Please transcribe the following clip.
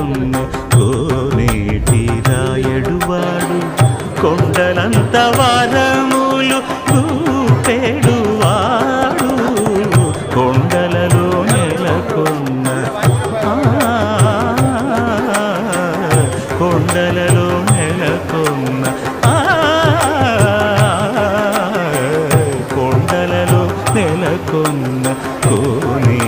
నిన్ను కోనేటి రాయడువాడు. కొండలంత వారములు కూపేడువాడు కొండలలో నెలకొన్న కొండలలో నెలకొన్న కొండలలో నెలకొన్న కోనే